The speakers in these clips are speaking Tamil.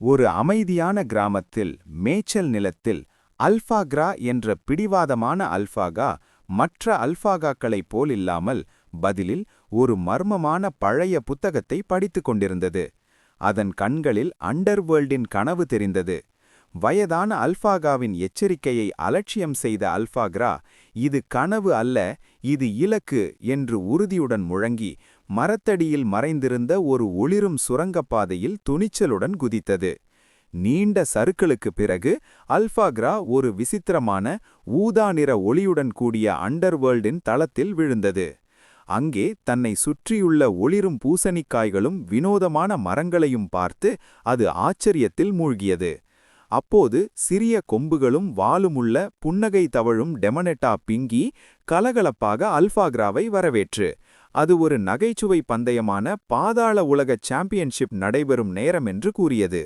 ஒரு அமைதியான கிராமத்தில் மேய்ச்சல் நிலத்தில் அல்ஃபாக்ரா என்ற பிடிவாதமான அல்ஃபாகா மற்ற அல்ஃபாகாக்களைப் போலில்லாமல் பதிலில் ஒரு மர்மமான பழைய புத்தகத்தை படித்துக் கொண்டிருந்தது. அதன் கண்களில் அண்டர்வேர்ல்டின் கனவு தெரிந்தது. வயதான அல்ஃபாகாவின் எச்சரிக்கையை அலட்சியம் செய்த அல்ஃபாக்ரா இது கனவு அல்ல இது இலக்கு என்று உறுதியுடன் முழங்கி மரத்தடியில் மறைந்திருந்த ஒரு ஒளிரும் சுரங்கப்பாதையில் துணிச்சலுடன் குதித்தது. நீண்ட சறுக்களுக்கு பிறகு அல்ஃபாக்ரா ஒரு விசித்திரமான ஊதா நிற ஒளியுடன் கூடிய அண்டர்வேர்ல்டின் தளத்தில் விழுந்தது. அங்கே தன்னை சுற்றியுள்ள ஒளிரும் பூசணிக்காய்களும் வினோதமான மரங்களையும் பார்த்து அது ஆச்சரியத்தில் மூழ்கியது. அப்போது சிறிய கொம்புகளும் வாலுமுள்ள புன்னகை தவழும் டெமனெட்டா பிங்கி கலகலப்பாக அல்ஃபாக்ராவை வரவேற்று அது ஒரு நகைச்சுவை பந்தயமான பாதாள உலக சாம்பியன்ஷிப் நடைபெறும் நேரம் என்று கூறியது.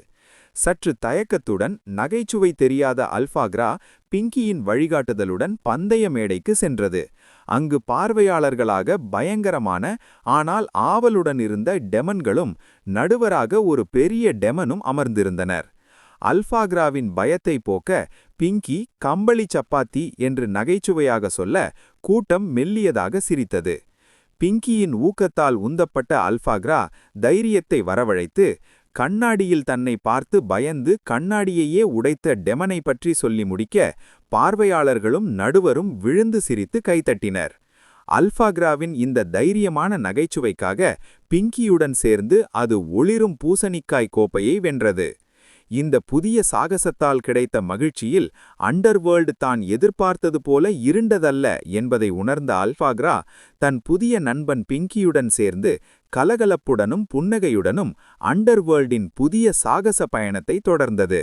சற்று தயக்கத்துடன் நகைச்சுவை தெரியாத அல்ஃபாக்ரா பிங்கியின் வழிகாட்டுதலுடன் பந்தய மேடைக்கு சென்றது. அங்கு பார்வையாளர்களாக பயங்கரமான ஆனால் ஆவலுடன் இருந்த டெமன்களும் நடுவராக ஒரு பெரிய டெமனும் அமர்ந்திருந்தனர். அல்ஃபாக்ராவின் பயத்தை போக்க பிங்கி கம்பளி சப்பாத்தி என்று நகைச்சுவையாக சொல்ல கூட்டம் மெல்லியதாக சிரித்தது. பிங்கியின் ஊக்கத்தால் உந்தப்பட்ட அல்ஃபாக்ரா தைரியத்தை வரவழைத்து கண்ணாடியில் தன்னை பார்த்து பயந்து கண்ணாடியையே உடைத்த டெமனை பற்றி சொல்லி முடிக்க பார்வையாளர்களும் நடுவரும் விழுந்து சிரித்து கைத்தட்டினர் அல்ஃபாக்ராவின் இந்த தைரியமான நகைச்சுவைக்காக பிங்கியுடன் சேர்ந்து அது ஒளிரும் பூசணிக்காய் கோப்பையை வென்றது. இந்த புதிய சாகசத்தால் கிடைத்த மகிழ்ச்சியில் அண்டர்வேர்ல்டு தான் எதிர்பார்த்தது போல இருண்டதல்ல என்பதை உணர்ந்த அல்ஃபாக்ரா தன் புதிய நண்பன் பிங்கியுடன் சேர்ந்து கலகலப்புடனும் புன்னகையுடனும் அண்டர்வேர்ல்டின் புதிய சாகச பயணத்தை தொடர்ந்தது.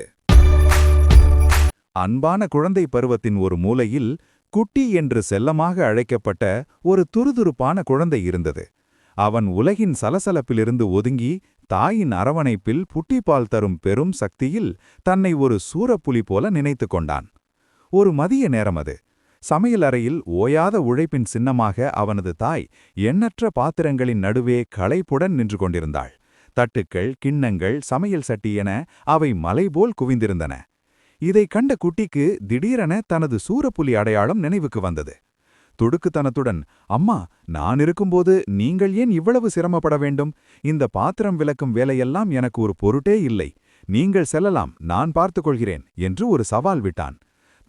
அன்பான குழந்தை பருவத்தின் ஒரு மூலையில் குட்டி என்று செல்லமாக அழைக்கப்பட்ட ஒரு துருதுருப்பான குழந்தை இருந்தது. அவன் உலகின் சலசலப்பிலிருந்து ஒதுங்கி தாயின் அரவணைப்பில் புட்டிப்பால் தரும் பெரும் சக்தியில் தன்னை ஒரு சூரப்புலி போல நினைத்து கொண்டான். ஒரு மதிய நேரம் அது. சமையல் அறையில் ஓயாத உழைப்பின் சின்னமாக அவனது தாய் எண்ணற்ற பாத்திரங்களின் நடுவே களைப்புடன் நின்று கொண்டிருந்தாள். தட்டுக்கள் கிண்ணங்கள் சமையல் சட்டி என அவை மலைபோல் குவிந்திருந்தன. இதைக் கண்ட குட்டிக்கு திடீரென தனது சூரப்புலி அடையாளம் நினைவுக்கு வந்தது. துடுக்குத்தனத்துடன் அம்மா நான் இருக்கும்போது நீங்கள் ஏன் இவ்வளவு சிரமப்பட வேண்டும்? இந்த பாத்திரம் விளக்கும் வேலையெல்லாம் எனக்கு ஒரு பொருட்டே இல்லை. நீங்கள் செல்லலாம் நான் பார்த்துக்கொள்கிறேன் என்று ஒரு சவால் விட்டான்.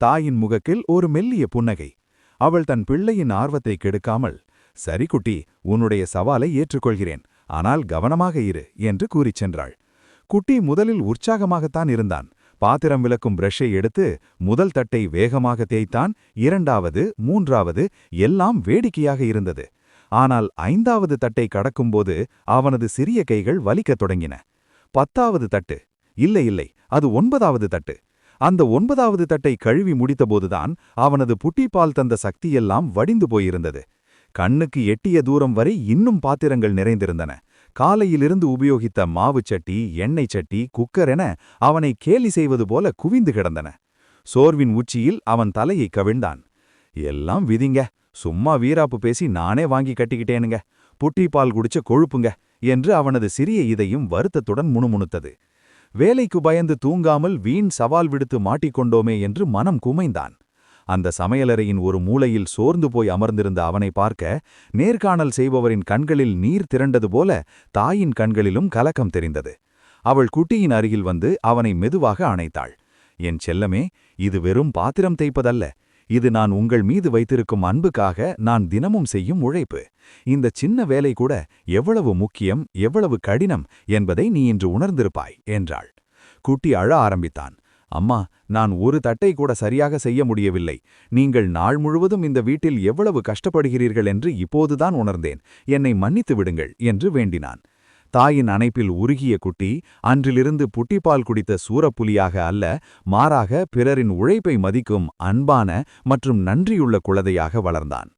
தாயின் முகக்கில் ஒரு மெல்லிய புன்னகை. அவள் தன் பிள்ளையின் ஆர்வத்தை கெடுக்காமல் சரி குட்டி உன்னுடைய சவாலை ஏற்றுக்கொள்கிறேன் ஆனால் கவனமாக இரு என்று கூறிச் சென்றாள். குட்டி முதலில் உற்சாகமாகத்தான் இருந்தான். பாத்திரம் விளக்கும் பிரஷை எடுத்து முதல் தட்டை வேகமாக தேய்த்தான் இரண்டாவது மூன்றாவது எல்லாம் வேடிக்கையாக இருந்தது. ஆனால் ஐந்தாவது தட்டை கடக்கும்போது அவனது சிறிய கைகள் வலிக்கத் தொடங்கின. பத்தாவது தட்டு. இல்லை இல்லை அது ஒன்பதாவது தட்டு. அந்த ஒன்பதாவது தட்டை கழுவி முடித்தபோதுதான் அவனது புட்டிப்பால் தந்த சக்தியெல்லாம் வடிந்து போயிருந்தது. கண்ணுக்கு எட்டிய தூரம் வரை இன்னும் பாத்திரங்கள் நிறைந்திருந்தன. காலையிலிருந்து உபயோகித்த மாவுச் சட்டி எண்ணெய் சட்டி குக்கர் என அவனை கேலி செய்வது போல குவிந்து கிடந்தன. சோர்வின் உச்சியில் அவன் தலையை கவிழ்ந்தான். எல்லாம் விதிங்க. சும்மா வீராப்பு பேசி நானே வாங்கி கட்டிக்கிட்டேனுங்க. புட்டி பால் குடிச்ச கொழுப்புங்க என்று அவனது சிறிய இதையும் வருத்தத்துடன் முணுமுணுத்தது. வேலைக்கு பயந்து தூங்காமல் வீண் சவால் விடுத்து மாட்டிக்கொண்டோமே என்று மனம் குமைந்தான். அந்த சமையலறையின் ஒரு மூலையில் சோர்ந்து போய் அமர்ந்திருந்த அவனை பார்க்க நேர்காணல் செய்பவரின் கண்களில் நீர் திரண்டது போல தாயின் கண்களிலும் கலக்கம் தெரிந்தது. அவள் குட்டியின் அருகில் வந்து அவனை மெதுவாக அணைத்தாள். என் செல்லமே இது வெறும் பாத்திரம் தேய்ப்பதல்ல. இது நான் உங்கள் மீது வைத்திருக்கும் அன்புக்காக நான் தினமும் செய்யும் உழைப்பு. இந்த சின்ன வேலை கூட எவ்வளவு முக்கியம் எவ்வளவு கடினம் என்பதை நீ இன்று உணர்ந்திருப்பாய் என்றாள். குட்டி அழ ஆரம்பித்தான். அம்மா நான் ஒரு தட்டை கூட சரியாக செய்ய முடியவில்லை. நீங்கள் நாள் முழுவதும் இந்த வீட்டில் எவ்வளவு கஷ்டப்படுகிறீர்கள் என்று இப்போதுதான் உணர்ந்தேன். என்னை மன்னித்து விடுங்கள் என்று வேண்டினான். தாயின் அணைப்பில் உருகிய குட்டி அன்றிலிருந்து புட்டிப்பால் குடித்த சூரப்புலியாக அல்ல மாறாக பிறரின் உழைப்பை மதிக்கும் அன்பான மற்றும் நன்றியுள்ள குழந்தையாக வளர்ந்தான்.